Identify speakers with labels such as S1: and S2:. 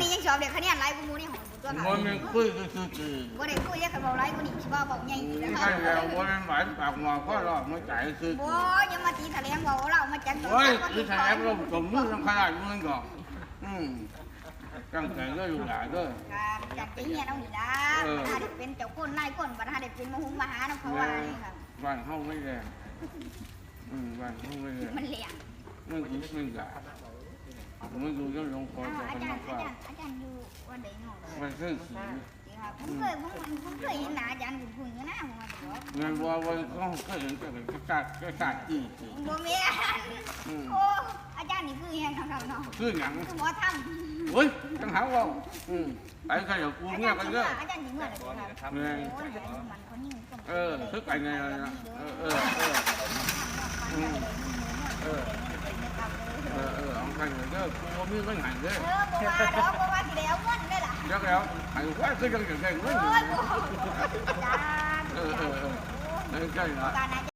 S1: นี้ยังสอบเด็กคะแนนไล่กูมูนี่ของกูตัวเขา
S2: มันมีคุยก็คือคือ
S1: บ่ได้คุยยังกับเราไล่กูนี่ชิว่าบอกใหญ่
S2: ไม่
S1: นะ
S2: ใช่แล้วมันหมายปากหมอก็รอไม่ใจคือ
S1: บ่ยังมาตีแถลงบอกเรามาจัด
S2: โอ้ยคือแถมเราสมมือทำขนาดมือก่อนอืมตั้งใจก็อยู่หลายด้วย
S1: ครับจัดตีเนี่ยเราอยู่นะถ้าได้เป็นเจ้าคนนายคนบ่ถ้าได้เป็นมหุงมหาน้ำเขาว่านี่ครับ
S2: บ้านห้องไม่แรงอืมบ้านห้องไม่แรง
S1: มันเหลี่ยม
S2: มันคือมันกะมันดูจะลงคอ
S1: อ้าว
S2: จะ
S1: อา
S2: เป็น
S1: จาร
S2: มา
S1: ย์อาจารย์อาจารย์อยู่วันใดเนาะ
S2: มันคือสี
S1: ครับผมเคยผมผมเคยเห็นหน้าอาจารย์คุณคุณอยู่นะผมว่าบอก
S2: เงินวัววันก็ก็เห็นแต่เป็นกระจาดกระจาดจีจี
S1: บ่แม่นโอ้อาจารย์นี่คือแฮงครับเนาะ
S2: คือหยัง
S1: คือหมอทำ
S2: เฮ้ยจังหาว่าอืมไปใครอยากูเงียบ
S1: รย์
S2: กันเด้อ
S1: อาจารย์สิเมื่อไหร่ครับ
S2: เงิน
S1: โอ้ย
S2: อคือไปไงนะเออเออเออ เอาไปเลยเด้อกูมีไม่หันเด้อ
S1: เออบ่ว่าดอกบ่ว่าสิได้เอาเงินได้ล่ะ
S2: ยักแล้วไอ้ว่าคือยังอย่างไรไม่
S1: โอ้
S2: รู้
S1: ยบ่อาจารย์
S2: เออเออเออใช่ละ
S1: การอา